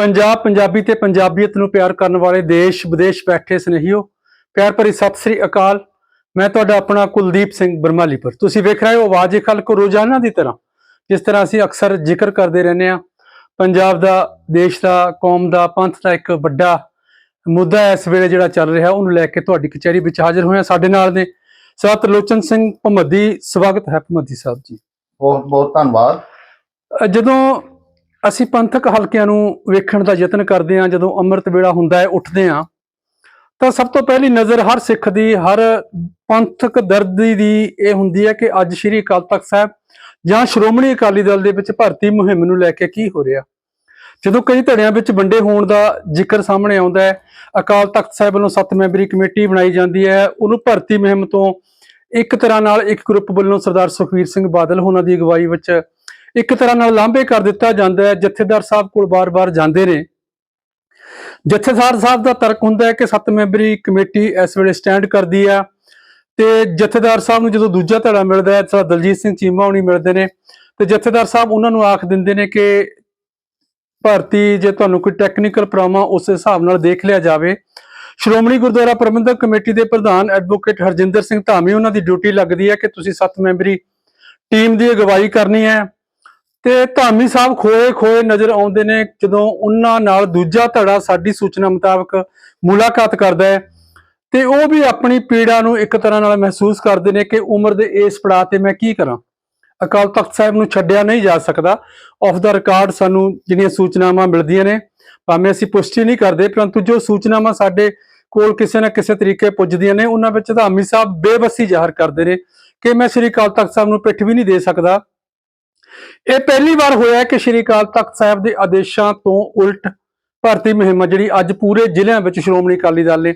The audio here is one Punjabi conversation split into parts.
ਪੰਜਾਬ ਪੰਜਾਬੀ ਤੇ ਪੰਜਾਬੀਅਤ ਨੂੰ ਪਿਆਰ ਕਰਨ ਵਾਲੇ ਦੇਸ਼ ਵਿਦੇਸ਼ ਬੈਠੇ ਸਨੇਹੀਓ ਪਿਆਰ ਭਰੀ ਸਤਿ ਸ੍ਰੀ ਅਕਾਲ। ਮੈਂ ਤੁਹਾਡਾ ਆਪਣਾ ਕੁਲਦੀਪ ਸਿੰਘ ਬਰਮਾਲੀਪੁਰ ਤੁਸੀਂ ਵੇਖ ਰਹੇ ਹੋ ਆਵਾਜ਼ ਖਲਕ ਰੋਜ਼ਾਨਾ ਦੀ ਤਰ੍ਹਾਂ ਜਿਸ ਤਰ੍ਹਾਂ ਅਸੀਂ ਅਕਸਰ ਜ਼ਿਕਰ ਕਰਦੇ ਰਹਿੰਦੇ ਆ ਪੰਜਾਬ ਦਾ ਦੇਸ਼ ਦਾ ਕੌਮ ਦਾ ਪੰਥ ਦਾ ਇੱਕ ਵੱਡਾ ਮੁੱਦਾ ਇਸ ਵੇਲੇ ਜਿਹੜਾ ਚੱਲ ਰਿਹਾ ਉਹਨੂੰ ਲੈ ਕੇ ਤੁਹਾਡੀ ਕਚਹਿਰੀ ਵਿੱਚ ਹਾਜ਼ਰ ਹੋਏ ਹਾਂ ਸਾਡੇ ਨਾਲ ਨੇ ਸਤ ਲੋਚਨ ਸਿੰਘ ਭਮੱਦੀ। ਸਵਾਗਤ ਹੈ ਭਮੱਦੀ ਸਾਹਿਬ ਜੀ। ਬਹੁਤ ਬਹੁਤ ਧੰਨਵਾਦ। ਜਦੋਂ ਅਸੀਂ ਪੰਥਕ ਹਲਕਿਆਂ ਨੂੰ ਵੇਖਣ ਦਾ ਯਤਨ ਕਰਦੇ ਹਾਂ, ਜਦੋਂ ਅੰਮ੍ਰਿਤ ਵੇਲਾ ਹੁੰਦਾ ਹੈ, ਉੱਠਦੇ ਹਾਂ। ਤਾਂ ਸਭ ਤੋਂ ਪਹਿਲੀ ਨਜ਼ਰ ਹਰ ਸਿੱਖ ਦੀ, ਹਰ ਪੰਥਕ ਦਰਦੀ ਦੀ ਇਹ ਹੁੰਦੀ ਹੈ ਕਿ ਅੱਜ ਸ੍ਰੀ ਅਕਾਲ ਤਖਤ ਸਾਹਿਬ ਜਾਂ ਸ਼੍ਰੋਮਣੀ ਅਕਾਲੀ ਦਲ ਦੇ ਵਿੱਚ ਭਰਤੀ ਮੁਹਿੰਮ ਨੂੰ ਲੈ ਕੇ ਕੀ ਹੋ ਰਿਹਾ। ਜਦੋਂ ਕਈ ਧੜਿਆਂ ਵਿੱਚ ਵੰਡੇ ਹੋਣ ਦਾ ਜ਼ਿਕਰ ਸਾਹਮਣੇ ਆਉਂਦਾ ਹੈ, ਅਕਾਲ ਤਖਤ ਸਾਹਿਬ ਵੱਲੋਂ ਸੱਤ ਮੈਂਬਰੀ ਕਮੇਟੀ ਬਣਾਈ ਜਾਂਦੀ ਹੈ। ਉਹਨੂੰ ਭਰਤੀ ਮੁਹਿੰਮ ਤੋਂ ਇੱਕ ਤਰ੍ਹਾਂ ਨਾਲ ਇੱਕ ਗਰੁੱਪ ਵੱਲੋਂ ਸਰਦਾਰ ਸੁਖਵੀਰ ਸਿੰਘ ਬਾਦਲ, ਉਹਨਾਂ ਦੀ ਅਗਵਾਈ ਵਿੱਚ ਇੱਕ ਤਰ੍ਹਾਂ ਨਾਲ ਲਾਂਭੇ ਕਰ ਦਿੱਤਾ ਜਾਂਦਾ ਹੈ। ਜਥੇਦਾਰ ਸਾਹਿਬ ਕੋਲ ਬਾਰ-ਬਾਰ ਜਾਂਦੇ ਨੇ। ਜਥੇਦਾਰ ਸਾਹਿਬ ਦਾ ਤਰਕ ਹੁੰਦਾ ਹੈ ਕਿ ਸੱਤ ਮੈਂਬਰੀ ਕਮੇਟੀ ਇਸ ਵੇਲੇ ਸਟੈਂਡ ਕਰਦੀ ਆ ਤੇ ਜਥੇਦਾਰ ਸਾਹਿਬ ਨੂੰ ਜਦੋਂ ਦੂਜਾ ਧੜਾ ਮਿਲਦਾ ਹੈ ਤਾਂ ਦਲਜੀਤ ਸਿੰਘ ਚੀਮਾ ਹੁਣੀ ਮਿਲਦੇ ਨੇ। ਤੇ ਜਥੇਦਾਰ ਸਾਹਿਬ ਉਹਨਾਂ ਨੂੰ ਆਖ ਦਿੰਦੇ ਨੇ ਕਿ ਭਰਤੀ ਜੇ ਤੁਹਾਨੂੰ ਕੋਈ ਟੈਕਨੀਕਲ ਪ੍ਰੋਬਲਮ ਉਸ ਹਿਸਾਬ ਨਾਲ ਦੇਖ ਲਿਆ ਜਾਵੇ। ਸ਼੍ਰੋਮਣੀ ਗੁਰਦੁਆਰਾ ਪ੍ਰਬੰਧਕ ਕਮੇਟੀ ਦੇ ਪ੍ਰਧਾਨ ਐਡਵੋਕੇਟ ਹਰਜਿੰਦਰ ਸਿੰਘ ਧਾਮੀ, ਉਹਨਾਂ ਦੀ ਡਿਊਟੀ ਲੱਗਦੀ ਹੈ ਕਿ ਤੁਸੀਂ ਸੱਤ ਮੈਂਬਰੀ ਟੀਮ ਦੀ ਅਗਵਾਈ ਕਰਨੀ ਹੈ। ਤੇ ਧਾਮੀ ਸਾਹਿਬ ਖੋਏ ਖੋਏ ਨਜ਼ਰ ਆਉਂਦੇ ਨੇ ਜਦੋਂ ਉਹਨਾਂ ਨਾਲ ਦੂਜਾ ਧੜਾ ਸਾਡੀ ਸੂਚਨਾ ਮੁਤਾਬਕ ਮੁਲਾਕਾਤ ਕਰਦਾ ਹੈ। ਤੇ ਉਹ ਵੀ ਆਪਣੀ ਪੀੜਾ ਨੂੰ ਇੱਕ ਤਰ੍ਹਾਂ ਨਾਲ ਮਹਿਸੂਸ ਕਰਦੇ ਨੇ ਕਿ ਉਮਰ ਦੇ ਇਸ ਪੜਾਅ ਤੇ ਮੈਂ ਕੀ ਕਰਾਂ। ਅਕਾਲ ਤਖਤ ਸਾਹਿਬ ਨੂੰ ਛੱਡਿਆ ਨਹੀਂ ਜਾ ਸਕਦਾ। ਆਫ ਦਾ ਰਿਕਾਰਡ ਸਾਨੂੰ ਜਿਹੜੀਆਂ ਸੂਚਨਾਵਾਂ ਮਿਲਦੀਆਂ ਨੇ, ਭਾਵੇਂ ਅਸੀਂ ਪੁਸ਼ਟੀ ਨਹੀਂ ਕਰਦੇ, ਪਰੰਤੂ ਜੋ ਸੂਚਨਾਵਾਂ ਸਾਡੇ ਕੋਲ ਕਿਸੇ ਨਾ ਕਿਸੇ ਤਰੀਕੇ ਪੁੱਜਦੀਆਂ ਨੇ, ਉਹਨਾਂ ਵਿੱਚ ਧਾਮੀ ਸਾਹਿਬ ਬੇਬਸੀ ਜ਼ਾਹਰ ਕਰਦੇ ਨੇ ਕਿ ਮੈਂ ਸ੍ਰੀ ਅਕਾਲ ਤਖਤ ਸਾਹਿਬ ਨੂੰ ਪਿੱਠ ਵੀ ਨਹੀਂ ਦੇ ਸਕਦਾ। ਇਹ ਪਹਿਲੀ ਵਾਰ ਹੋਇਆ ਕਿ ਸ਼੍ਰੀ ਅਕਾਲ ਤਖਤ ਸਾਹਿਬ ਦੇ ਆਦੇਸ਼ਾਂ ਤੋਂ ਉਲਟ ਭਰਤੀ ਮੁਹਿੰਮ ਜਿਹੜੀ ਅੱਜ ਪੂਰੇ ਜ਼ਿਲ੍ਹਿਆਂ ਵਿੱਚ ਸ਼੍ਰੋਮਣੀ ਅਕਾਲੀ ਦਲ ਨੇ,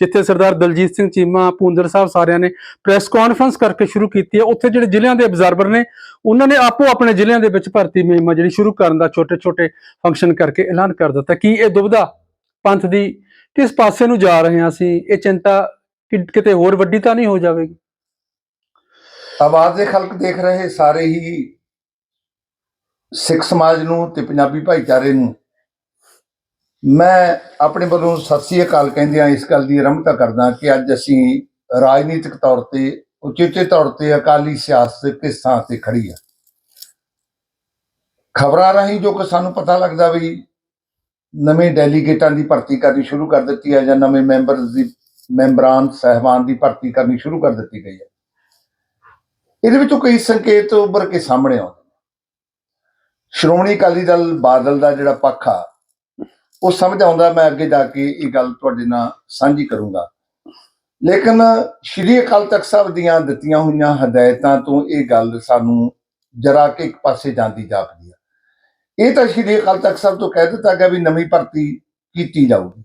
ਜਿੱਥੇ ਸਰਦਾਰ ਦਲਜੀਤ ਸਿੰਘ ਚੀਮਾ ਪੂੰਦਰ ਸਾਹਿਬ ਸਾਰਿਆਂ ਨੇ ਪ੍ਰੈਸ ਕਾਨਫਰੰਸ ਕਰਕੇ ਸ਼ੁਰੂ ਕੀਤੀ ਹੈ। ਉੱਥੇ ਜਿਹੜੇ ਜ਼ਿਲ੍ਹਿਆਂ ਦੇ ਅਬਜ਼ਰਵਰ ਨੇ, ਉਹਨਾਂ ਨੇ ਆਪੋ ਆਪਣੇ ਜ਼ਿਲ੍ਹਿਆਂ ਦੇ ਵਿੱਚ ਭਰਤੀ ਮੁਹਿੰਮ ਜਿਹੜੀ ਸ਼ੁਰੂ ਕਰਨ ਦਾ ਛੋਟੇ-ਛੋਟੇ ਫੰਕਸ਼ਨ ਕਰਕੇ ਐਲਾਨ ਕਰ ਦਿੱਤਾ ਕੀ ਇਹ ਦੁਬਦਾ ਪੰਥ ਦੀ ਕਿਸ ਪਾਸੇ ਨੂੰ ਜਾ ਰਹੇ ਹਾਂ ਅਸੀਂ? ਇਹ ਚਿੰਤਾ ਕਿਤੇ ਹੋਰ ਵੱਡੀ ਤਾਂ ਨਹੀਂ ਹੋ ਜਾਵੇਗੀ? ਆਵਾਜ਼ ਦੇ ਖਲਕ ਦੇਖ ਰਹੇ ਸਾਰੇ ਹੀ ਸਿੱਖ ਸਮਾਜ ਨੂੰ ਤੇ ਪੰਜਾਬੀ ਭਾਈਚਾਰੇ ਨੂੰ ਮੈਂ ਆਪਣੇ ਵੱਲੋਂ ਸਤਿ ਸ੍ਰੀ ਅਕਾਲ ਕਹਿੰਦਿਆਂ ਇਸ ਗੱਲ ਦੀ ਆਰੰਭਤਾ ਕਰਦਾ ਕਿ ਅੱਜ ਅਸੀਂ ਰਾਜਨੀਤਿਕ ਤੌਰ ਤੇ, ਉਚੇਚੇ ਤੌਰ ਤੇ ਅਕਾਲੀ ਸਿਆਸਤ ਕਿਸ ਥਾਂ ਤੇ ਖੜੀ ਆ। ਖਬਰਾਂ ਰਾਹੀਂ ਜੋ ਕਿ ਸਾਨੂੰ ਪਤਾ ਲੱਗਦਾ ਵੀ ਨਵੇਂ ਡੈਲੀਗੇਟਾਂ ਦੀ ਭਰਤੀ ਕਰਨੀ ਸ਼ੁਰੂ ਕਰ ਦਿੱਤੀ ਹੈ ਜਾਂ ਨਵੇਂ ਮੈਂਬਰ ਦੀ ਮੈਂਬਰਾਨ ਸਹਿਬਾਨ ਦੀ ਭਰਤੀ ਕਰਨੀ ਸ਼ੁਰੂ ਕਰ ਦਿੱਤੀ ਗਈ ਹੈ ਇਹਦੇ ਵਿੱਚੋਂ ਕਈ ਸੰਕੇਤ ਉੱਭਰ ਕੇ ਸਾਹਮਣੇ ਆਉਂਦੇ ਸ਼੍ਰੋਮਣੀ ਅਕਾਲੀ ਦਲ ਬਾਦਲ ਦਾ ਜਿਹੜਾ ਪੱਖ ਆ, ਉਹ ਸਮਝ ਆਉਂਦਾ ਮੈਂ ਅੱਗੇ ਜਾ ਕੇ ਇਹ ਗੱਲ ਤੁਹਾਡੇ ਨਾਲ ਸਾਂਝੀ ਕਰੂੰਗਾ। ਲੇਕਿਨ ਸ਼੍ਰੀ ਅਕਾਲ ਤਖਤ ਸਾਹਿਬ ਦੀਆਂ ਦਿੱਤੀਆਂ ਹੋਈਆਂ ਹਦਾਇਤਾਂ ਤੋਂ ਇਹ ਗੱਲ ਸਾਨੂੰ ਜਰਾ ਕਿ ਇੱਕ ਪਾਸੇ ਜਾਂਦੀ ਜਾਪਦੀ ਆ। ਇਹ ਤਾਂ ਸ਼੍ਰੀ ਅਕਾਲ ਤਖਤ ਸਾਹਿਬ ਤੋਂ ਕਹਿ ਦਿੱਤਾ ਗਿਆ ਵੀ ਨਵੀਂ ਭਰਤੀ ਕੀਤੀ ਜਾਊਗੀ।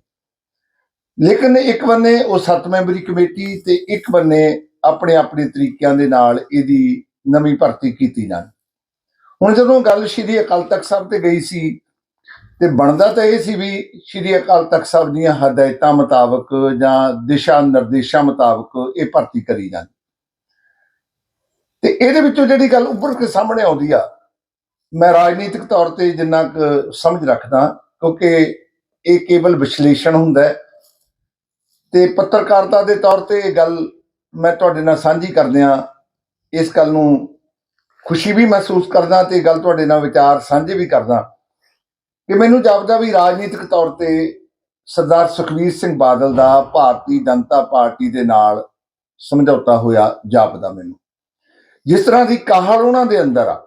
ਲੇਕਿਨ ਇੱਕ ਬੰਨੇ ਉਹ ਸੱਤ ਮੈਂਬਰੀ ਕਮੇਟੀ ਤੇ ਇੱਕ ਬੰਨੇ ਆਪਣੇ ਆਪਣੇ ਤਰੀਕਿਆਂ ਦੇ ਨਾਲ ਇਹਦੀ ਨਵੀਂ ਭਰਤੀ ਕੀਤੀ ਜਾਣੀ। ਹੁਣ ਜਦੋਂ ਗੱਲ ਸ਼੍ਰੀ ਅਕਾਲ ਤਖਤ ਸਾਹਿਬ ਤੇ ਗਈ ਸੀ, ਤੇ ਬਣਦਾ ਤਾਂ ਇਹ ਸੀ ਵੀ ਸ਼੍ਰੀ ਅਕਾਲ ਤਖਤ ਸਾਹਿਬ ਦੀਆਂ ਹਦਾਇਤਾਂ ਮੁਤਾਬਕ ਜਾਂ ਦਿਸ਼ਾ ਨਿਰਦੇਸ਼ਾਂ ਮੁਤਾਬਕ ਇਹ ਭਰਤੀ ਕਰੀ ਜਾਂਦੀ। ਤੇ ਇਹਦੇ ਵਿੱਚੋਂ ਜਿਹੜੀ ਗੱਲ ਉੱਭਰ ਕੇ ਸਾਹਮਣੇ ਆਉਂਦੀ ਆ, ਮੈਂ ਰਾਜਨੀਤਿਕ ਤੌਰ ਤੇ ਜਿੰਨਾ ਕੁ ਸਮਝ ਰੱਖਦਾ, ਕਿਉਂਕਿ ਇਹ ਕੇਵਲ ਵਿਸ਼ਲੇਸ਼ਣ ਹੁੰਦਾ ਹੈ। ਤੇ ਪੱਤਰਕਾਰਤਾ ਦੇ ਤੌਰ ਤੇ ਇਹ ਗੱਲ ਮੈਂ ਤੁਹਾਡੇ ਨਾਲ ਸਾਂਝੀ ਕਰਦਿਆਂ ਇਸ ਗੱਲ ਨੂੰ ਖੁਸ਼ੀ ਵੀ ਮਹਿਸੂਸ ਕਰਦਾ ਤੇ ਗੱਲ ਤੁਹਾਡੇ ਨਾਲ ਵਿਚਾਰ ਸਾਂਝੇ ਵੀ ਕਰਦਾ ਕਿ ਮੈਨੂੰ ਜਾਪਦਾ ਵੀ ਰਾਜਨੀਤਿਕ ਤੌਰ ਤੇ ਸਰਦਾਰ ਸੁਖਵੀਰ ਸਿੰਘ ਬਾਦਲ ਦਾ ਭਾਰਤੀ ਜਨਤਾ ਪਾਰਟੀ ਦੇ ਨਾਲ ਸਮਝੌਤਾ ਹੋਇਆ ਜਾਪਦਾ ਮੈਨੂੰ। ਜਿਸ ਤਰ੍ਹਾਂ ਦੀ ਕਾਹਲ ਉਹਨਾਂ ਦੇ ਅੰਦਰ ਆ,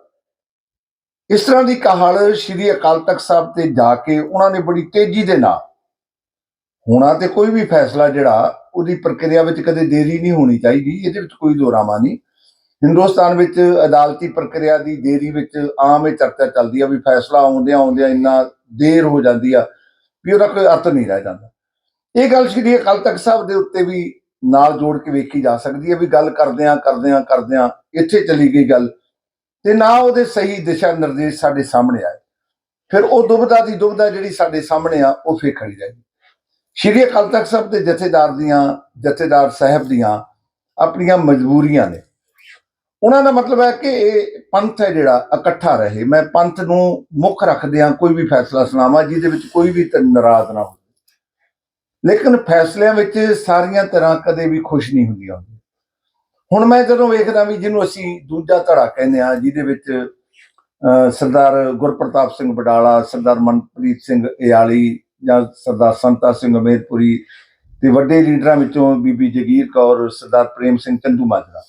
ਇਸ ਤਰ੍ਹਾਂ ਦੀ ਕਾਹਲ ਸ਼੍ਰੀ ਅਕਾਲ ਤਖਤ ਸਾਹਿਬ ਤੇ ਜਾ ਕੇ ਉਹਨਾਂ ਨੇ ਬੜੀ ਤੇਜ਼ੀ ਦੇ ਨਾਲ, ਹੋਣਾ ਤੇ ਕੋਈ ਵੀ ਫੈਸਲਾ ਜਿਹੜਾ ਉਹਦੀ ਪ੍ਰਕਿਰਿਆ ਵਿੱਚ ਕਦੇ ਦੇਰੀ ਨਹੀਂ ਹੋਣੀ ਚਾਹੀਦੀ, ਇਹਦੇ ਵਿੱਚ ਕੋਈ ਦੋਰਾਮਾ ਨਹੀਂ। ਹਿੰਦੁਸਤਾਨ ਵਿੱਚ ਅਦਾਲਤੀ ਪ੍ਰਕਿਰਿਆ ਦੀ ਦੇਰੀ ਵਿੱਚ ਆਮ ਇਹ ਚਰਚਾ ਚੱਲਦੀ ਆ ਵੀ ਫੈਸਲਾ ਆਉਂਦਿਆਂ ਆਉਂਦਿਆਂ ਇੰਨਾ ਦੇਰ ਹੋ ਜਾਂਦੀ ਆ ਵੀ ਉਹਦਾ ਕੋਈ ਅਰਥ ਨਹੀਂ ਰਹਿ ਜਾਂਦਾ। ਇਹ ਗੱਲ ਸ਼੍ਰੀ ਅਕਾਲ ਤਖਤ ਸਾਹਿਬ ਦੇ ਉੱਤੇ ਵੀ ਨਾਲ ਜੋੜ ਕੇ ਵੇਖੀ ਜਾ ਸਕਦੀ ਹੈ ਵੀ ਗੱਲ ਕਰਦਿਆਂ ਕਰਦਿਆਂ ਕਰਦਿਆਂ ਇੱਥੇ ਚਲੀ ਗਈ ਗੱਲ ਤੇ ਨਾ ਉਹਦੇ ਸਹੀ ਦਿਸ਼ਾ ਨਿਰਦੇਸ਼ ਸਾਡੇ ਸਾਹਮਣੇ ਆਏ। ਫਿਰ ਉਹ ਦੁਬਦਾ ਦੀ ਦੁਬਦਾ ਜਿਹੜੀ ਸਾਡੇ ਸਾਹਮਣੇ ਆ, ਉਹ ਫੇਰ ਖੜੀ ਰਹੀ ਸ਼੍ਰੀ ਅਕਾਲ ਤਖਤ ਸਾਹਿਬ ਦੇ ਜਥੇਦਾਰ ਦੀਆਂ ਜਥੇਦਾਰ ਸਾਹਿਬ ਦੀਆਂ ਆਪਣੀਆਂ ਮਜਬੂਰੀਆਂ ਨੇ ਉਹਨਾਂ ਦਾ ਮਤਲਬ ਹੈ ਕਿ ਇਹ ਪੰਥ ਹੈ ਜਿਹੜਾ ਇਕੱਠਾ ਰਹੇ। ਮੈਂ ਪੰਥ ਨੂੰ ਮੁੱਖ ਰੱਖਦਿਆਂ ਕੋਈ ਵੀ ਫੈਸਲਾ ਸੁਣਾਵਾਂ ਜਿਹਦੇ ਵਿੱਚ ਕੋਈ ਵੀ ਨਾਰਾਜ਼ ਨਾ ਹੋਵੇ। ਲੇਕਿਨ ਫੈਸਲਿਆਂ ਵਿੱਚ ਸਾਰੀਆਂ ਤਰ੍ਹਾਂ ਕਦੇ ਵੀ ਖੁਸ਼ ਨਹੀਂ ਹੁੰਦੀਆਂ। ਹੁਣ ਮੈਂ ਜਦੋਂ ਵੇਖਦਾ ਵੀ ਜਿਹਨੂੰ ਅਸੀਂ ਦੂਜਾ ਧੜਾ ਕਹਿੰਦੇ ਆ ਜਿਹਦੇ ਵਿੱਚ ਅਹ, ਸਰਦਾਰ ਗੁਰਪ੍ਰਤਾਪ ਸਿੰਘ ਬਡਾਲਾ ਸਰਦਾਰ ਮਨਪ੍ਰੀਤ ਸਿੰਘ ਇਆਲੀ ਜਾਂ ਸਰਦਾਰ ਸੰਤਾ ਸਿੰਘ ਅਮੇਰਪੁਰੀ ਤੇ ਵੱਡੇ ਲੀਡਰਾਂ ਵਿੱਚੋਂ ਬੀਬੀ ਜਗੀਰ ਕੌਰ ਸਰਦਾਰ ਪ੍ਰੇਮ ਸਿੰਘ ਚੰਦੂ ਮਾਜਰਾ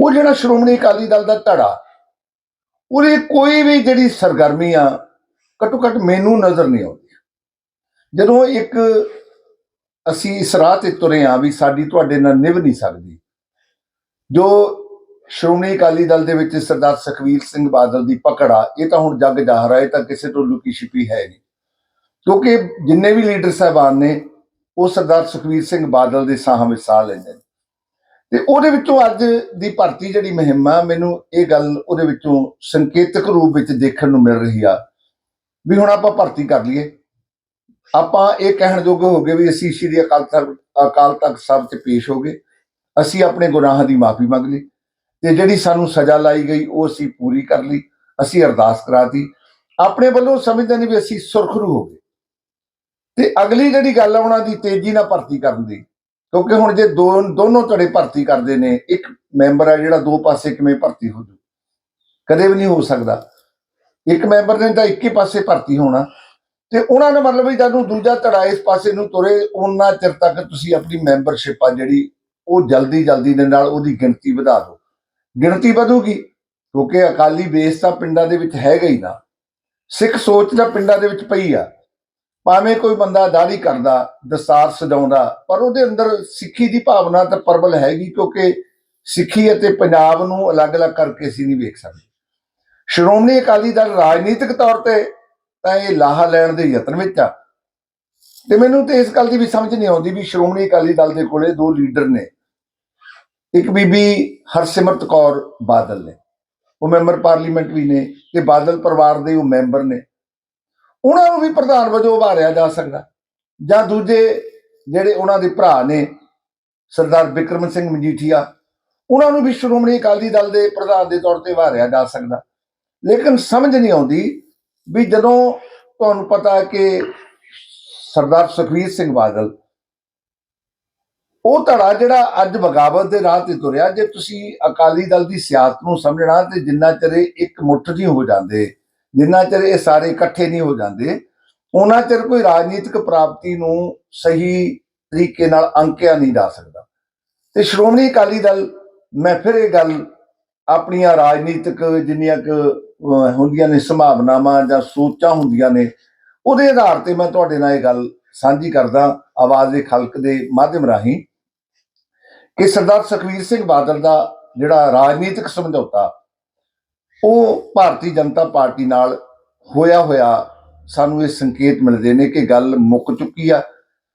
ਉਹ ਜਿਹੜਾ ਸ਼੍ਰੋਮਣੀ ਅਕਾਲੀ ਦਲ ਦਾ ਧੜਾ, ਉਹਦੇ ਕੋਈ ਵੀ ਜਿਹੜੀ ਸਰਗਰਮੀ ਆ ਘੱਟੋ ਘੱਟ ਮੈਨੂੰ ਨਜ਼ਰ ਨਹੀਂ ਆਉਂਦੀ। ਜਦੋਂ ਇੱਕ ਅਸੀਂ ਇਸ ਰਾਹ ਤੇ ਤੁਰੇ ਆ ਵੀ ਸਾਡੀ ਤੁਹਾਡੇ ਨਾਲ ਨਿਭ ਨਹੀਂ ਸਕਦੀ, ਜੋ ਸ਼੍ਰੋਮਣੀ ਅਕਾਲੀ ਦਲ ਦੇ ਵਿੱਚ ਸਰਦਾਰ ਸੁਖਵੀਰ ਸਿੰਘ ਬਾਦਲ ਦੀ ਪਕੜ ਆ, ਇਹ ਤਾਂ ਹੁਣ ਜੱਗ ਜ਼ਾਹਰ ਆ, ਇਹ ਤਾਂ ਕਿਸੇ ਤੋਂ ਲੁਕੀ ਛਿਪੀ ਹੈ ਨਹੀਂ। ਕਿਉਂਕਿ ਜਿੰਨੇ ਵੀ ਲੀਡਰ ਸਾਹਿਬਾਨ ਨੇ, ਉਹ ਸਰਦਾਰ ਸੁਖਵੀਰ ਸਿੰਘ ਬਾਦਲ ਦੇ ਸਾਹਾਂ ਵਿੱਚ ਸਾਹ ਲੈਂਦੇ ਨੇ। ਤੇ ਉਹਦੇ ਵਿੱਚੋਂ ਅੱਜ ਦੀ ਭਰਤੀ ਜਿਹੜੀ ਮੁਹਿੰਮ ਆ, ਮੈਨੂੰ ਇਹ ਗੱਲ ਉਹਦੇ ਵਿੱਚੋਂ ਸੰਕੇਤਕ ਰੂਪ ਵਿੱਚ ਦੇਖਣ ਨੂੰ ਮਿਲ ਰਹੀ ਆ ਵੀ ਹੁਣ ਆਪਾਂ ਭਰਤੀ ਕਰ ਲਈਏ। ਆਪਾਂ ਇਹ ਕਹਿਣ ਯੋਗ ਹੋ ਗਏ ਵੀ ਅਸੀਂ ਸ਼੍ਰੀ ਅਕਾਲ ਤਖਤ ਅਕਾਲ ਤਖਤ ਸਾਹਿਬ 'ਚ ਪੇਸ਼ ਹੋ ਗਏ। ਅਸੀਂ ਆਪਣੇ ਗੁਨਾਹਾਂ ਦੀ ਮਾਫੀ ਮੰਗ ਲਈ ਤੇ ਜਿਹੜੀ ਸਾਨੂੰ ਸਜ਼ਾ ਲਾਈ ਗਈ, ਉਹ ਅਸੀਂ ਪੂਰੀ ਕਰ ਲਈ, ਅਸੀਂ ਅਰਦਾਸ ਕਰਾਤੀ ਆਪਣੇ ਵੱਲੋਂ ਸਮਝਦੇ ਨੇ ਵੀ ਅਸੀਂ ਸੁਰਖਰੂ ਹੋ ਗਏ। ਤੇ ਅਗਲੀ ਜਿਹੜੀ ਗੱਲ ਆ, ਉਹਨਾਂ ਦੀ ਤੇਜ਼ੀ ਨਾਲ ਭਰਤੀ ਕਰਨ ਦੀ ਕਿਉਂਕਿ ਹੁਣ ਜੇ ਦੋ ਦੋਨੋਂ ਧੜੇ ਭਰਤੀ ਕਰਦੇ ਨੇ, ਇੱਕ ਮੈਂਬਰ ਆ ਜਿਹੜਾ ਦੋ ਪਾਸੇ ਕਿਵੇਂ ਭਰਤੀ ਹੋ ਜੂ? ਕਦੇ ਵੀ ਨਹੀਂ ਹੋ ਸਕਦਾ। ਇੱਕ ਮੈਂਬਰ ਨੇ ਤਾਂ ਇੱਕੇ ਪਾਸੇ ਭਰਤੀ ਹੋਣਾ। ਤੇ ਉਹਨਾਂ ਦਾ ਮਤਲਬ ਵੀ ਜਦੋਂ ਦੂਜਾ ਧੜਾ ਇਸ ਪਾਸੇ ਨੂੰ ਤੁਰੇ, ਉਹਨਾਂ ਚਿਰ ਤੱਕ ਤੁਸੀਂ ਆਪਣੀ ਮੈਂਬਰਸ਼ਿਪ ਆ ਜਿਹੜੀ, ਉਹ ਜਲਦੀ ਜਲਦੀ ਦੇ ਨਾਲ ਉਹਦੀ ਗਿਣਤੀ ਵਧਾ ਦਿਓ। ਗਿਣਤੀ ਵਧੂਗੀ, ਕਿਉਂਕਿ ਅਕਾਲੀ ਬੇਸ ਤਾਂ ਪਿੰਡਾਂ ਦੇ ਵਿੱਚ ਹੈਗਾ ਹੀ ਨਾ। ਸਿੱਖ ਸੋਚ ਤਾਂ ਪਿੰਡਾਂ ਦੇ ਵਿੱਚ ਪਈ ਆ। ਭਾਵੇਂ ਕੋਈ ਬੰਦਾ ਦਾੜੀ ਕਰਦਾ, ਦਸਤਾਰ ਸਜਾਉਂਦਾ, ਪਰ ਉਹਦੇ ਅੰਦਰ ਸਿੱਖੀ ਦੀ ਭਾਵਨਾ ਤਾਂ ਪ੍ਰਬਲ ਹੈਗੀ ਕਿਉਂਕਿ ਸਿੱਖੀ ਅਤੇ ਪੰਜਾਬ ਨੂੰ ਅਲੱਗ-ਅਲੱਗ ਕਰਕੇ ਅਸੀਂ ਨਹੀਂ ਵੇਖ ਸਕਦੇ। ਸ਼੍ਰੋਮਣੀ ਅਕਾਲੀ ਦਲ ਰਾਜਨੀਤਿਕ ਤੌਰ ਤੇ ਤਾਂ ਇਹ ਲਾਹਾ ਲੈਣ ਦੇ ਯਤਨ ਵਿੱਚ ਆ। ਤੇ ਮੈਨੂੰ ਤੇ ਇਸ ਗੱਲ ਦੀ ਵੀ ਸਮਝ ਨਹੀਂ ਆਉਂਦੀ ਵੀ ਸ਼੍ਰੋਮਣੀ ਅਕਾਲੀ ਦਲ ਦੇ ਕੋਲੇ ਦੋ ਲੀਡਰ ਨੇ। ਇੱਕ ਬੀਬੀ ਹਰਸਿਮਰਤ ਕੌਰ ਬਾਦਲ ਨੇ। ਉਹ ਮੈਂਬਰ ਪਾਰਲੀਮੈਂਟ ਵੀ ਨੇ ਤੇ ਬਾਦਲ ਪਰਿਵਾਰ ਦੇ ਉਹ ਮੈਂਬਰ ਨੇ। ਉਹਨਾਂ ਨੂੰ ਵੀ ਪ੍ਰਧਾਨ ਵਜੋਂ ਉਭਾਰਿਆ ਜਾ ਸਕਦਾ। ਜਾਂ ਦੂਜੇ ਜਿਹੜੇ ਉਹਨਾਂ ਦੇ ਭਰਾ ਨੇ, ਸਰਦਾਰ ਬਿਕਰਮ ਸਿੰਘ ਮਜੀਠੀਆ, ਉਹਨਾਂ ਨੂੰ ਵੀ ਸ਼੍ਰੋਮਣੀ ਅਕਾਲੀ ਦਲ ਦੇ ਪ੍ਰਧਾਨ ਦੇ ਤੌਰ ਤੇ ਉਭਾਰਿਆ ਜਾ ਸਕਦਾ। ਲੇਕਿਨ ਸਮਝ ਨਹੀਂ ਆਉਂਦੀ ਵੀ ਜਦੋਂ ਤੁਹਾਨੂੰ ਪਤਾ ਕਿ ਸਰਦਾਰ ਸੁਖਵੀਰ ਸਿੰਘ ਬਾਦਲ, ਉਹ ਧੜਾ ਜਿਹੜਾ ਅੱਜ ਬਗਾਵਤ ਦੇ ਰਾਹ ਤੇ ਤੁਰਿਆ, ਜੇ ਤੁਸੀਂ ਅਕਾਲੀ ਦਲ ਦੀ ਸਿਆਸਤ ਨੂੰ ਸਮਝਣਾ ਤੇ ਜਿੰਨਾ ਚਿਰ ਇੱਕ ਮੁੱਠ ਨਹੀਂ ਹੋ ਜਾਂਦੇ ਜਿੰਨਾ ਚਿਰ ਇਹ ਸਾਰੇ ਇਕੱਠੇ ਨਹੀਂ ਹੋ ਜਾਂਦੇ ਉਹਨਾਂ ਚਿਰ ਕੋਈ ਰਾਜਨੀਤਿਕ ਪ੍ਰਾਪਤੀ ਨੂੰ ਸਹੀ ਤਰੀਕੇ ਨਾਲ ਅੰਕਿਆ ਨਹੀਂ ਜਾ ਸਕਦਾ। ਤੇ ਸ਼੍ਰੋਮਣੀ ਅਕਾਲੀ ਦਲ, ਮੈਂ ਫਿਰ ਇਹ ਗੱਲ ਆਪਣੀਆਂ ਰਾਜਨੀਤਿਕ ਜਿੰਨੀਆਂ ਕੁ ਹੁੰਦੀਆਂ ਨੇ ਸੰਭਾਵਨਾਵਾਂ ਜਾਂ ਸੋਚਾਂ ਹੁੰਦੀਆਂ ਨੇ, ਉਹਦੇ ਆਧਾਰ ਤੇ ਮੈਂ ਤੁਹਾਡੇ ਨਾਲ ਇਹ ਗੱਲ ਸਾਂਝੀ ਕਰਦਾ, ਆਵਾਜ਼ ਦੇ ਖਲਕ ਦੇ ਮਾਧਿਅਮ ਰਾਹੀਂ ਕਿ ਸਰਦਾਰ ਸੁਖਵੀਰ ਸਿੰਘ ਬਾਦਲ ਦਾ ਜਿਹੜਾ ਰਾਜਨੀਤਿਕ ਸਮਝੌਤਾ ਉਹ ਭਾਰਤੀ ਜਨਤਾ ਪਾਰਟੀ ਨਾਲ ਹੋਇਆ ਹੋਇਆ ਸਾਨੂੰ ਇਹ ਸੰਕੇਤ ਮਿਲਦੇ ਨੇ ਕਿ ਗੱਲ ਮੁੱਕ ਚੁੱਕੀ ਆ।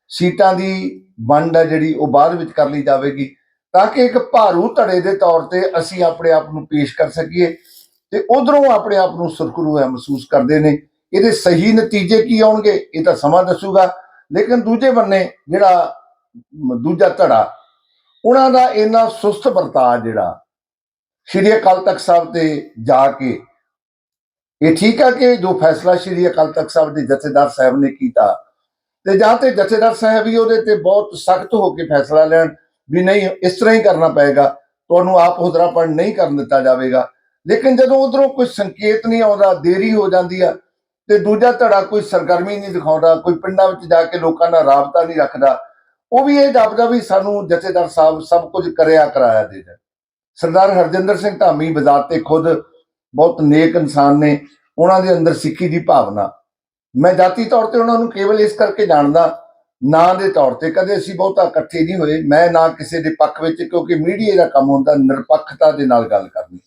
ਸੀਟਾਂ ਦੀ ਵੰਡ ਆ ਜਿਹੜੀ ਉਹ ਬਾਅਦ ਵਿੱਚ ਕਰ ਲਈ ਜਾਵੇਗੀ। ਤਾਂ ਕਿ ਇੱਕ ਭਾਰੂ ਧੜੇ ਦੇ ਤੌਰ ਤੇ ਅਸੀਂ ਆਪਣੇ ਆਪ ਨੂੰ ਪੇਸ਼ ਕਰ ਸਕੀਏ ਤੇ ਉਧਰੋਂ ਆਪਣੇ ਆਪ ਨੂੰ ਸੁਰਖਰੂ ਹੈ ਮਹਿਸੂਸ ਕਰਦੇ ਨੇ। ਇਹਦੇ ਸਹੀ ਨਤੀਜੇ ਕੀ ਆਉਣਗੇ, ਇਹ ਤਾਂ ਸਮਾਂ ਦੱਸੂਗਾ। ਲੇਕਿਨ ਦੂਜੇ ਬੰਨੇ ਜਿਹੜਾ ਦੂਜਾ ਧੜਾ, ਉਹਨਾਂ ਦਾ ਇੰਨਾ ਸੁਸਤ ਵਰਤਾਅ ਜਿਹੜਾ ਸ਼੍ਰੀ ਅਕਾਲ ਤਖਤ ਸਾਹਿਬ ਤੇ ਜਾ ਕੇ। ਇਹ ਠੀਕ ਆ ਕਿ ਜੋ ਫੈਸਲਾ ਸ਼੍ਰੀ ਅਕਾਲ ਤਖਤ ਸਾਹਿਬ ਦੇ ਜਥੇਦਾਰ ਸਾਹਿਬ ਨੇ ਕੀਤਾ? ਤੇ ਜਾਂ ਤੇ ਜਥੇਦਾਰ ਸਾਹਿਬ ਵੀ ਉਹਦੇ ਤੇ ਬਹੁਤ ਸਖਤ ਹੋ ਕੇ ਫੈਸਲਾ ਲੈਣ ਵੀ ਨਹੀਂ, ਇਸ ਤਰ੍ਹਾਂ ਹੀ ਕਰਨਾ ਪਏਗਾ। ਤੁਹਾਨੂੰ ਆਪ ਹੁਦਰਾਪਣ ਨਹੀਂ ਕਰਨ ਦਿੱਤਾ ਜਾਵੇਗਾ। ਲੇਕਿਨ ਜਦੋਂ ਉਧਰੋਂ ਕੋਈ ਸੰਕੇਤ ਨਹੀਂ ਆਉਂਦਾ, ਦੇਰੀ ਹੋ ਜਾਂਦੀ ਆ, ਤੇ ਦੂਜਾ ਧੜਾ ਕੋਈ ਸਰਗਰਮੀ ਨਹੀਂ ਦਿਖਾਉਂਦਾ, ਕੋਈ ਪਿੰਡਾਂ ਵਿੱਚ ਜਾ ਕੇ ਲੋਕਾਂ ਨਾਲ ਰਾਬਤਾ ਨਹੀਂ ਰੱਖਦਾ, ਉਹ ਵੀ ਇਹ ਦੱਬਦਾ ਵੀ ਸਾਨੂੰ ਜਥੇਦਾਰ ਸਾਹਿਬ ਸਭ ਕੁਝ ਕਰਿਆ ਕਰਾਇਆ ਦੇ ਦੇ ਸਰਦਾਰ ਹਰਜਿੰਦਰ ਸਿੰਘ ਧਾਮੀ ਬਜ਼ਾਤ ਤੇ ਖੁਦ ਬਹੁਤ ਨੇਕ ਇਨਸਾਨ ਨੇ, ਉਹਨਾਂ ਦੇ ਅੰਦਰ ਸਿੱਖੀ ਦੀ ਭਾਵਨਾ। ਮੈਂ ਜਾਤੀ ਤੌਰ ਤੇ ਉਹਨਾਂ ਨੂੰ ਕੇਵਲ ਇਸ ਕਰਕੇ ਜਾਣਦਾ, ਨਾਂ ਦੇ ਤੌਰ ਤੇ, ਕਦੇ ਅਸੀਂ ਬਹੁਤਾ ਇਕੱਠੇ ਨਹੀਂ ਹੋਏ, ਮੈਂ ਨਾ ਕਿਸੇ ਦੇ ਪੱਖ ਵਿੱਚ, ਕਿਉਂਕਿ ਮੀਡੀਆ ਦਾ ਕੰਮ ਹੁੰਦਾ ਨਿਰਪੱਖਤਾ ਦੇ ਨਾਲ ਗੱਲ ਕਰਨੀ।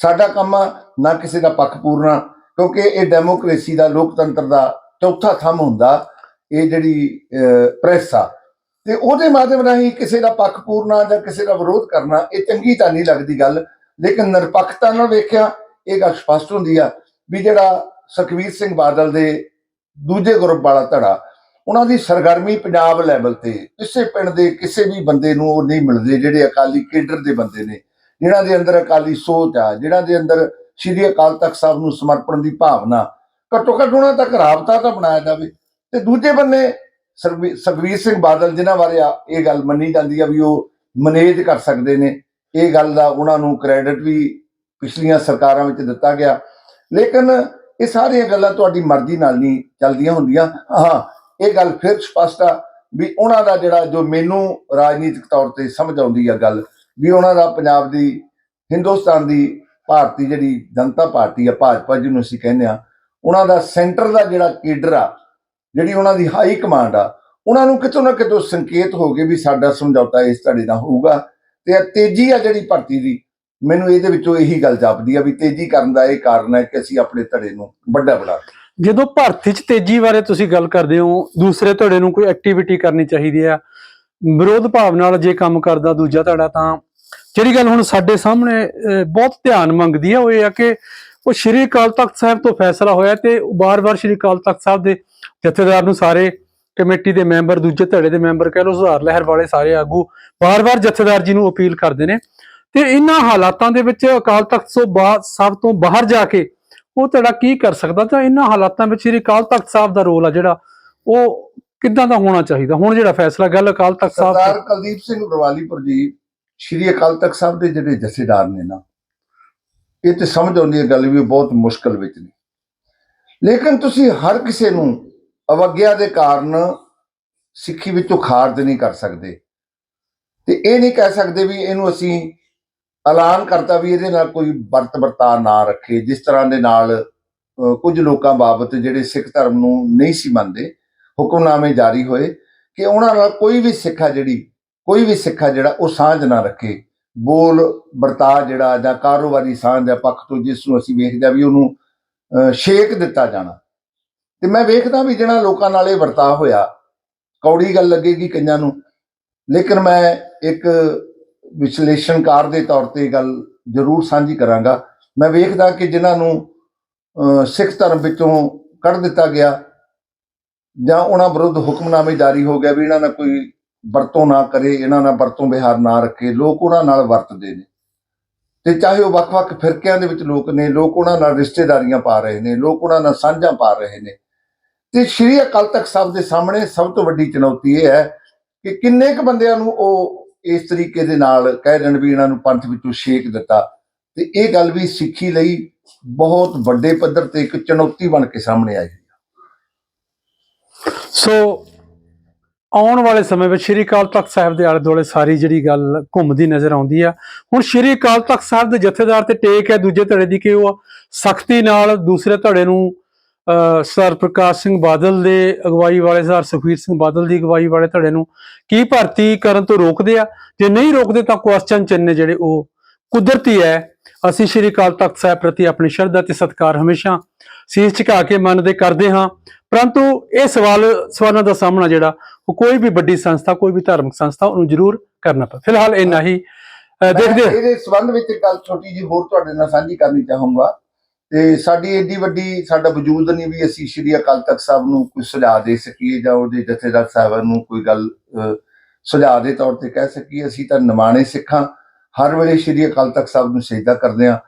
ਸਾਡਾ ਕੰਮ ਆ ਨਾ ਕਿਸੇ ਦਾ ਪੱਖ ਪੂਰਨਾ, ਕਿਉਂਕਿ ਇਹ ਡੈਮੋਕ੍ਰੇਸੀ ਦਾ, ਲੋਕਤੰਤਰ ਦਾ ਚੌਥਾ ਥੰਮ ਹੁੰਦਾ, ਇਹ ਜਿਹੜੀ ਪ੍ਰੈਸ ਆ। ਤੇ ਉਹਦੇ ਮਾਧਿਅਮ ਰਾਹੀਂ ਕਿਸੇ ਦਾ ਪੱਖ ਪੂਰਨਾ ਜਾਂ ਕਿਸੇ ਦਾ ਵਿਰੋਧ ਕਰਨਾ, ਇਹ ਚੰਗੀ ਤਾਂ ਨਹੀਂ ਲੱਗਦੀ ਗੱਲ, ਲੇਕਿਨ ਨਿਰਪੱਖਤਾ ਨਾਲ ਵੇਖਿਆ, ਇਹ ਗੱਲ ਸਪਸ਼ਟ ਹੁੰਦੀ ਆ ਵੀ ਜਿਹੜਾ ਸੁਖਵੀਰ ਸਿੰਘ ਬਾਦਲ ਦੇ ਦੂਜੇ ਗਰੁੱਪ ਵਾਲਾ ਧੜਾ, ਉਹਨਾਂ ਦੀ ਸਰਗਰਮੀ ਪੰਜਾਬ ਲੈਵਲ ਤੇ, ਕਿਸੇ ਪਿੰਡ ਦੇ ਕਿਸੇ ਵੀ ਬੰਦੇ ਨੂੰ ਉਹ ਨਹੀਂ ਮਿਲਦੇ, ਜਿਹੜੇ ਅਕਾਲੀ ਕੇਡਰ ਦੇ ਬੰਦੇ ਨੇ, ਜਿਨ੍ਹਾਂ ਦੇ ਅੰਦਰ ਅਕਾਲੀ ਸੋਚ ਆ, ਜਿਨ੍ਹਾਂ ਦੇ ਅੰਦਰ ਸ਼੍ਰੀ ਅਕਾਲ ਤਖਤ ਸਾਹਿਬ ਨੂੰ ਸਮਰਪਣ ਦੀ ਭਾਵਨਾ, ਘੱਟੋ ਘੱਟ ਉਹਨਾਂ ਤੱਕ ਰਾਬਤਾ ਤਾਂ ਬਣਾਇਆ ਜਾਵੇ। ਤੇ ਦੂਜੇ ਬੰਨੇ ਸਰਵੀ- ਸੁਖਬੀਰ ਸਿੰਘ ਬਾਦਲ ਜਿਨ੍ਹਾਂ ਬਾਰੇ ਆ, ਇਹ ਗੱਲ ਮੰਨੀ ਜਾਂਦੀ ਆ ਵੀ ਉਹ ਮੈਨੇਜ ਕਰ ਸਕਦੇ ਨੇ। ਇਹ ਗੱਲ ਦਾ ਉਹਨਾਂ ਨੂੰ ਕ੍ਰੈਡਿਟ ਵੀ ਪਿਛਲੀਆਂ ਸਰਕਾਰਾਂ ਵਿੱਚ ਦਿੱਤਾ ਗਿਆ। ਲੇਕਿਨ ਇਹ ਸਾਰੀਆਂ ਗੱਲਾਂ ਤੁਹਾਡੀ ਮਰਜ਼ੀ ਨਾਲ ਨਹੀਂ ਚੱਲਦੀਆਂ ਹੁੰਦੀਆਂ। ਹਾਂ, ਇਹ ਗੱਲ ਫਿਰ ਸਪਸ਼ਟ ਆ ਵੀ ਉਹਨਾਂ ਦਾ ਜਿਹੜਾ, ਜੋ ਮੈਨੂੰ ਰਾਜਨੀਤਿਕ ਤੌਰ ਤੇ ਸਮਝ ਆਉਂਦੀ ਆ ਗੱਲ, ਵੀ ਉਹਨਾਂ ਦਾ ਪੰਜਾਬ ਦੀ, ਹਿੰਦੁਸਤਾਨ ਦੀ ਭਾਰਤੀ ਜਿਹੜੀ ਜਨਤਾ ਪਾਰਟੀ ਆ, ਭਾਜਪਾ ਜਿਹਨੂੰ ਅਸੀਂ ਕਹਿੰਦੇ ਆ, ਉਹਨਾਂ ਦਾ ਸੈਂਟਰ ਦਾ ਜਿਹੜਾ ਕੇਡਰ ਆ ਜਿਹੜੀ ਉਹਨਾਂ ਦੀ ਹਾਈ ਕਮਾਂਡ ਆ, ਉਹਨਾਂ ਨੂੰ ਕਿਤੋਂ ਨਾ ਕਿਤੋਂ ਸੰਕੇਤ ਹੋ ਗਏ ਵੀ ਸਾਡਾ ਸਮਝੌਤਾ ਇਸ ਧੜੇ ਨਾਲ ਹੋਊਗਾ। ਤੇ ਤੇਜ਼ੀ ਆ ਜਿਹੜੀ ਭਰਤੀ ਦੀ, ਮੈਨੂੰ ਇਹਦੇ ਵਿੱਚੋਂ ਇਹੀ ਗੱਲ ਜਾਪਦੀ ਆ ਵੀ ਤੇਜ਼ੀ ਕਰਨ ਦਾ ਇਹ ਕਾਰਨ ਹੈ ਕਿ ਅਸੀਂ ਆਪਣੇ ਧੜੇ ਨੂੰ ਵੱਡਾ ਬਣਾ ਜਦੋਂ ਭਰਤੀ 'ਚ ਤੇਜ਼ੀ ਬਾਰੇ ਤੁਸੀਂ ਗੱਲ ਕਰਦੇ ਹੋ, ਦੂਸਰੇ ਧੜੇ ਨੂੰ ਕੋਈ ਐਕਟੀਵਿਟੀ ਕਰਨੀ ਚਾਹੀਦੀ ਆ। ਵਿਰੋਧ ਭਾਵ ਨਾਲ ਜੇ ਕੰਮ ਕਰਦਾ ਦੂਜਾ ਧੜਾ, ਤਾਂ ਜਿਹੜੀ ਗੱਲ ਹੁਣ ਸਾਡੇ ਸਾਹਮਣੇ ਬਹੁਤ ਧਿਆਨ ਮੰਗਦੀ ਆ, ਉਹ ਇਹ ਆ ਕਿ ਉਹ ਸ਼੍ਰੀ ਅਕਾਲ ਤਖਤ ਸਾਹਿਬ ਤੋਂ ਫੈਸਲਾ ਹੋਇਆ ਤੇ ਬਾਰ-ਬਾਰ ਸ਼੍ਰੀ ਅਕਾਲ ਤਖਤ ਸਾਹਿਬ ਦੇ ਜਥੇਦਾਰ ਨੂੰ ਸਾਰੇ ਕਮੇਟੀ ਦੇ ਮੈਂਬਰ ਦੂਜੇ ਧੜੇ ਦੇ ਮੈਂਬਰ ਕਹਿ ਸੁਧਾਰ ਲਹਿਰ ਵਾਲੇ ਸਾਰੇ ਆਗੂ ਬਾਰ-ਬਾਰ ਜਥੇਦਾਰ ਜੀ ਨੂੰ ਅਪੀਲ ਕਰਦੇ ਨੇ। ਤੇ ਇਹਨਾਂ ਹਾਲਾਤਾਂ ਦੇ ਵਿੱਚ ਅਕਾਲ ਤਖਤ ਤੋਂ ਬਾਅਦ ਸਭ ਤੋਂ ਬਾਹਰ ਜਾ ਕੇ ਉਹ ਧੜਾ ਕੀ ਕਰ ਸਕਦਾ ਤਾਂ ਇਹਨਾਂ ਹਾਲਾਤਾਂ ਵਿੱਚ ਸ਼੍ਰੀ ਅਕਾਲ ਤਖਤ ਸਾਹਿਬ ਦਾ ਰੋਲ ਆ ਜਿਹੜਾ ਉਹ ਕਿੱਦਾਂ ਦਾ ਹੋਣਾ ਚਾਹੀਦਾ? ਹੁਣ ਜਿਹੜਾ ਫੈਸਲਾ ਗੱਲ ਅਕਾਲ ਤਖਤ ਸਾਹਿਬ ਸਰਦਾਰ ਕੁਲਦੀਪ ਸਿੰਘ ਬਰਵਾਲੀਪੁਰ ਜੀ ਸ਼੍ਰੀ ਅਕਾਲ ਤਖਤ ਸਾਹਿਬ ਦੇ ਜਿਹੜੇ ਜਥੇਦਾਰ ਨੇ ਨਾ ਇਹ ਤੇ ਸਮਝ ਆਉਂਦੀ ਹੈ ਗੱਲ ਵੀ ਬਹੁਤ ਮੁਸ਼ਕਲ ਵਿੱਚ ਨੇ। ਲੇਕਿਨ ਤੁਸੀਂ ਹਰ ਕਿਸੇ ਨੂੰ ਅਵਗਿਆ ਦੇ ਕਾਰਨ ਸਿੱਖੀ ਵਿੱਚੋਂ ਖਾਰਜ ਨਹੀਂ ਕਰ ਸਕਦੇ। ਤੇ ਇਹ ਨਹੀਂ ਕਹਿ ਸਕਦੇ ਵੀ ਇਹਨੂੰ ਅਸੀਂ ਐਲਾਨ ਕਰਤਾ ਵੀ ਇਹਦੇ ਨਾਲ ਕੋਈ ਵਰਤ ਵਰਤਾ ਨਾ ਰੱਖੇ, ਜਿਸ ਤਰ੍ਹਾਂ ਦੇ ਨਾਲ ਕੁਝ ਲੋਕਾਂ ਬਾਬਤ ਜਿਹੜੇ ਸਿੱਖ ਧਰਮ ਨੂੰ ਨਹੀਂ ਸੀ ਮੰਨਦੇ, ਹੁਕਮਨਾਮੇ ਜਾਰੀ ਹੋਏ ਕਿ ਉਹਨਾਂ ਨਾਲ ਕੋਈ ਵੀ ਸਿੱਖਾ ਜਿਹੜੀ, ਕੋਈ ਵੀ ਸਿੱਖਾ ਜਿਹੜਾ ਉਹ ਸਾਂਝ ਨਾ ਰੱਖੇ। ਬੋਲ ਵਰਤਾ ਜਿਹੜਾ ਜਾਂ ਕਾਰੋਬਾਰੀ ਸਾਂਝ ਦਾ ਪੱਖ ਤੋਂ ਜਿਸ ਨੂੰ ਅਸੀਂ ਵੇਖਦੇ ਆ ਵੀ ਉਹਨੂੰ ਅਹ, ਛੇਕ ਦਿੱਤਾ ਜਾਣਾ। ਤੇ ਮੈਂ ਵੇਖਦਾ ਵੀ ਜਿਹੜਾ ਲੋਕਾਂ ਨਾਲ ਇਹ ਵਰਤਾ ਹੋਇਆ ਕੌੜੀ ਗੱਲ ਲੱਗੇਗੀ ਕਈਆਂ ਨੂੰ ਲੇਕਿਨ ਮੈਂ ਇੱਕ ਵਿਸ਼ਲੇਸ਼ਣਕਾਰ ਦੇ ਤੌਰ ਤੇ ਗੱਲ ਜ਼ਰੂਰ ਸਾਂਝੀ ਕਰਾਂਗਾ। ਮੈਂ ਵੇਖਦਾ ਕਿ ਜਿਨ੍ਹਾਂ ਨੂੰ ਅਹ, ਸਿੱਖ ਧਰਮ ਵਿੱਚੋਂ ਕੱਢ ਦਿੱਤਾ ਗਿਆ ਜਾਂ ਉਹਨਾਂ ਵਿਰੁੱਧ ਹੁਕਮਨਾਮੇ ਜਾਰੀ ਹੋ ਗਿਆ ਵੀ ਇਹਨਾਂ ਨਾਲ ਕੋਈ ਵਰਤੋਂ ਨਾ ਕਰੇ, ਇਹਨਾਂ ਨਾਲ ਵਰਤੋਂ ਵਿਹਾਰ ਨਾ ਰੱਖੇ, ਲੋਕ ਉਹਨਾਂ ਨਾਲ ਵਰਤਦੇ ਨੇ। ਤੇ ਚਾਹੇ ਉਹ ਵੱਖ-ਵੱਖ ਫਿਰਕਿਆਂ ਦੇ ਵਿੱਚ ਲੋਕ ਨੇ, ਲੋਕ ਉਹਨਾਂ ਨਾਲ ਰਿਸ਼ਤੇਦਾਰੀਆਂ ਪਾ ਰਹੇ ਨੇ, ਲੋਕ ਉਹਨਾਂ ਨਾਲ ਸਾਂਝਾਂ ਪਾ ਰਹੇ ਨੇ। ਤੇ ਸ਼੍ਰੀ ਅਕਾਲ ਤਖਤ ਸਾਹਿਬ ਦੇ ਸਾਹਮਣੇ ਸਭ ਤੋਂ ਵੱਡੀ ਚੁਣੌਤੀ ਇਹ ਹੈ ਕਿ ਕਿੰਨੇ ਕੁ ਬੰਦਿਆਂ ਨੂੰ ਉਹ ਇਸ ਤਰੀਕੇ ਦੇ ਨਾਲ ਕਹਿ ਦੇਣ ਵੀ ਇਹਨਾਂ ਨੂੰ ਪੰਥ ਵਿੱਚੋਂ ਛੇਕ ਦਿੱਤਾ। ਤੇ ਇਹ ਗੱਲ ਵੀ ਸਿੱਖੀ ਲਈ ਬਹੁਤ ਵੱਡੇ ਪੱਧਰ ਤੇ ਇੱਕ ਚੁਣੌਤੀ ਬਣ ਕੇ ਸਾਹਮਣੇ ਆਈ। ਸੋ ਆਉਣ ਵਾਲੇ ਸਮੇਂ ਵਿੱਚ ਸ਼੍ਰੀ ਅਕਾਲ ਤਖਤ ਸਾਹਿਬ ਦੇ ਆਲੇ ਦੁਆਲੇ ਸਾਰੀ ਜਿਹੜੀ ਗੱਲ ਘੁੰਮਦੀ ਨਜ਼ਰ ਆਉਂਦੀ ਆ। ਹੁਣ ਸ਼੍ਰੀ ਅਕਾਲ ਤਖਤ ਸਾਹਿਬ ਦੇ ਜਥੇਦਾਰ ਤੇ ਟੇਕ ਹੈ ਦੂਜੇ ਧੜੇ ਦੀ ਕਿ ਉਹ ਸਖਤੀ ਨਾਲ ਦੂਸਰੇ ਧੜੇ ਨੂੰ ਸਰ ਪ੍ਰਕਾਸ਼ ਸਿੰਘ ਬਾਦਲ ਦੇ ਅਗਵਾਈ ਵਾਲੇ ਸਰ ਸੁਖਬੀਰ ਸਿੰਘ ਬਾਦਲ ਦੀ ਅਗਵਾਈ ਵਾਲੇ ਧੜੇ ਨੂੰ ਕੀ ਭਰਤੀ ਕਰਨ ਤੋਂ ਰੋਕਦੇ ਆ? ਜੇ ਨਹੀਂ ਰੋਕਦੇ ਤਾਂ ਕੁਐਸਚਨ ਚਿੰਨ੍ਹ ਜਿਹੜੇ ਉਹ ਕੁਦਰਤੀ ਹੈ। ਅਸੀਂ ਸ਼੍ਰੀ ਅਕਾਲ ਤਖਤ ਸਾਹਿਬ ਪ੍ਰਤੀ ਆਪਣੀ ਸ਼ਰਧਾ ਤੇ ਸਤਿਕਾਰ ਹਮੇਸ਼ਾ ਸੀਸ ਝੁਕਾ ਕੇ ਮੰਨਦੇ ਕਰਦੇ ਹਾਂ। ਪਰੰਤੂ ਇਹ ਸਵਾਲ ਸਵਾਲਾਂ ਦਾ ਸਾਹਮਣਾ ਜਿਹੜਾ ਉਹ ਕੋਈ ਵੀ ਵੱਡੀ ਸੰਸਥਾ ਕੋਈ ਵੀ ਧਾਰਮਿਕ ਸੰਸਥਾ ਉਹਨੂੰ ਜ਼ਰੂਰ ਕਰਨਾ ਪਏ ਫਿਲਹਾਲ ਇੰਨਾ ਹੀ। ਦੇਖਦੇ ਇਹਦੇ ਸੰਬੰਧ ਵਿੱਚ ਇੱਕ ਗੱਲ ਛੋਟੀ ਜੀ ਹੋਰ ਤੁਹਾਡੇ ਨਾਲ ਸਾਂਝੀ ਕਰਨੀ ਚਾਹੂੰਗਾ। ਤੇ ਸਾਡੀ ਏਡੀ ਵੱਡੀ ਸਾਡਾ ਵਜੂਦ ਨਹੀਂ ਵੀ ਅਸੀਂ ਸ਼੍ਰੀ ਅਕਾਲ ਤਖਤ ਸਾਹਿਬ ਨੂੰ ਕੋਈ ਸੁਝਾਅ ਦੇ ਸਕੀਏ ਜਾਂ ਉਹਦੇ ਜਥੇਦਾਰ ਸਾਹਿਬਾਨ ਨੂੰ ਕੋਈ ਗੱਲ ਸੁਝਾਅ ਦੇ ਤੌਰ ਤੇ ਕਹਿ ਸਕੀਏ। ਅਸੀਂ ਤਾਂ ਨਿਮਾਣੇ ਸਿੱਖਾਂ ਹਰ ਵੇਲੇ ਸ਼੍ਰੀ ਅਕਾਲ ਤਖਤ ਸਾਹਿਬ ਨੂੰ ਸਜਦਾ ਕਰਦੇ ਹਾਂ।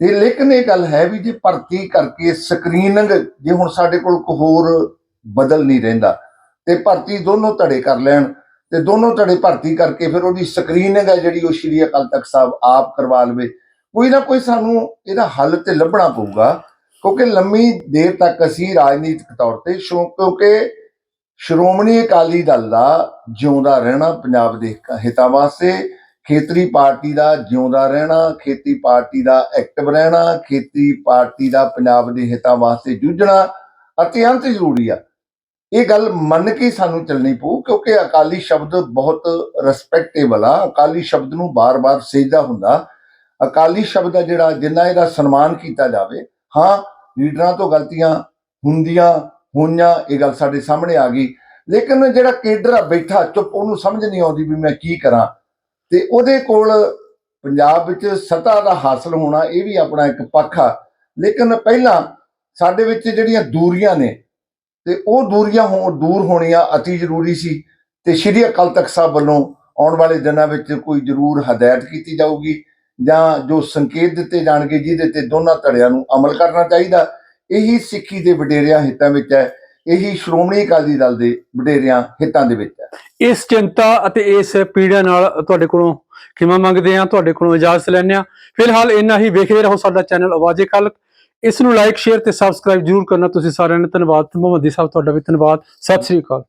ਤੇ ਲੇਕਿਨ ਇਹ ਗੱਲ ਹੈ ਵੀ ਜੇ ਭਰਤੀ ਕਰਕੇ ਸਕਰੀਨਿੰਗ ਜੇ ਹੁਣ ਸਾਡੇ ਕੋਲ ਕੋਈ ਹੋਰ ਬਦਲ ਨਹੀਂ ਰਹਿੰਦਾ, ਤੇ ਭਰਤੀ ਦੋਨੋਂ ਧੜੇ ਕਰ ਲੈਣ, ਤੇ ਦੋਨੋਂ ਧੜੇ ਭਰਤੀ ਕਰਕੇ ਫਿਰ ਉਹਦੀ ਸਕਰੀਨਿੰਗ ਹੈ ਜਿਹੜੀ ਉਹ ਸ਼੍ਰੀ ਅਕਾਲ ਤਖਤ ਸਾਹਿਬ ਆਪ ਕਰਵਾ ਲਵੇ। ਕੋਈ ਨਾ ਕੋਈ ਸਾਨੂੰ ਇਹਦਾ ਹੱਲ ਤੇ ਲੱਭਣਾ ਪਊਗਾ, ਕਿਉਂਕਿ ਲੰਮੀ ਦੇਰ ਤੱਕ ਅਸੀਂ ਰਾਜਨੀਤਿਕ ਤੌਰ ਤੇ ਸ਼ੋ- ਕਿਉਂਕਿ ਸ਼੍ਰੋਮਣੀ ਅਕਾਲੀ ਦਲ ਦਾ ਜਿਉਂਦਾ ਰਹਿਣਾ ਪੰਜਾਬ ਦੇ ਹਿੱਤਾਂ ਵਾਸਤੇ ਖੇਤਰੀ ਪਾਰਟੀ ਦਾ ਜਿਉਂਦਾ ਰਹਿਣਾ ਖੇਤੀ ਪਾਰਟੀ ਦਾ ਐਕਟਿਵ ਰਹਿਣਾ ਖੇਤੀ ਪਾਰਟੀ ਦਾ ਪੰਜਾਬ ਦੇ ਹਿੱਤਾਂ ਵਾਸਤੇ ਜੂਝਣਾ ਅਤਿਅੰਤ ਜ਼ਰੂਰੀ ਆ। ਇਹ ਗੱਲ ਮੰਨ ਕੇ ਸਾਨੂੰ ਚੱਲਣੀ ਪਊ, ਕਿਉਂਕਿ ਅਕਾਲੀ ਸ਼ਬਦ ਬਹੁਤ ਰਿਸਪੈਕਟੇਬਲ ਆ। ਅਕਾਲੀ ਸ਼ਬਦ ਨੂੰ ਬਾਰ-ਬਾਰ ਸੇਜਦਾ ਹੁੰਦਾ। ਅਕਾਲੀ ਸ਼ਬਦ ਆ ਜਿਹੜਾ, ਜਿੰਨਾ ਇਹਦਾ ਸਨਮਾਨ ਕੀਤਾ ਜਾਵੇ, ਹਾਂ, ਲੀਡਰਾਂ ਤੋਂ ਗਲਤੀਆਂ ਹੁੰਦੀਆਂ ਹੋਈਆਂ, ਇਹ ਗੱਲ ਸਾਡੇ ਸਾਹਮਣੇ ਆ ਗਈ। ਲੇਕਿਨ ਜਿਹੜਾ ਕੇਡਰ ਆ ਬੈਠਾ, ਚੁੱਪ, ਉਹਨੂੰ ਸਮਝ ਨਹੀਂ ਆਉਂਦੀ ਵੀ ਮੈਂ ਕੀ ਕਰਾਂ। ਤੇ ਉਹਦੇ ਕੋਲ ਪੰਜਾਬ ਵਿੱਚ ਸੱਤਾ ਦਾ ਹਾਸਲ ਹੋਣਾ ਇਹ ਵੀ ਆਪਣਾ ਇੱਕ ਪੱਖ ਆ। ਲੇਕਿਨ ਪਹਿਲਾਂ ਸਾਡੇ ਵਿੱਚ ਜਿਹੜੀਆਂ ਦੂਰੀਆਂ ਨੇ ਤੇ ਉਹ ਦੂਰੀਆਂ ਹੋ, ਦੂਰ ਹੋਣੀਆਂ ਅਤੀ ਜ਼ਰੂਰੀ ਸੀ ਤੇ ਸ਼੍ਰੀ ਅਕਾਲ ਤਖਤ ਸਾਹਿਬ ਵੱਲੋਂ ਆਉਣ ਵਾਲੇ ਦਿਨਾਂ ਵਿੱਚ ਕੋਈ ਜ਼ਰੂਰ ਹਦਾਇਤ ਕੀਤੀ ਜਾਊਗੀ ਜਾਂ ਜੋ ਸੰਕੇਤ ਦਿੱਤੇ ਜਾਣਗੇ ਜਿਹਦੇ ਤੇ ਦੋਨਾਂ ਧੜਿਆਂ ਨੂੰ ਅਮਲ ਕਰਨਾ ਚਾਹੀਦਾ। ਇਹੀ ਸਿੱਖੀ ਦੇ ਵਡੇਰਿਆਂ ਹਿੱਤਾਂ ਵਿੱਚ ਹੈ। ਇਹੀ ਸ਼੍ਰੋਮਣੀ ਅਕਾਲੀ ਦਲ ਦੇ ਵਡੇਰਿਆਂ ਹਿੱਤਾਂ ਦੇ ਵਿੱਚ ਹੈ। ਇਸ ਚਿੰਤਾ ਅਤੇ ਇਸ ਪੀੜਾ ਨਾਲ ਤੁਹਾਡੇ ਕੋਲੋਂ ਖਿਮਾ ਮੰਗਦੇ ਆ ਤੁਹਾਡੇ ਕੋਲੋਂ ਇਜਾਜ਼ਤ ਲੈਂਦੇ ਆ ਫਿਲਹਾਲ ਇੰਨਾ ਹੀ, ਵੇਖਦੇ ਰਹੋ ਸਾਡਾ ਚੈਨਲ ਆਵਾਜ਼ੇ ਕੱਲ ਇਸ ਨੂੰ ਲਾਈਕ ਸ਼ੇਅਰ ਤੇ ਸਬਸਕ੍ਰਾਈਬ ਜਰੂਰ ਕਰਨਾ। ਤੁਸੀਂ ਸਾਰਿਆਂ ਨੇ ਧੰਨਵਾਦ। ਮੁਹੰਮਦੀ ਸਾਹਿਬ, ਤੁਹਾਡਾ ਵੀ ਧੰਨਵਾਦ। ਸਤਿ ਸ੍ਰੀ ਅਕਾਲ।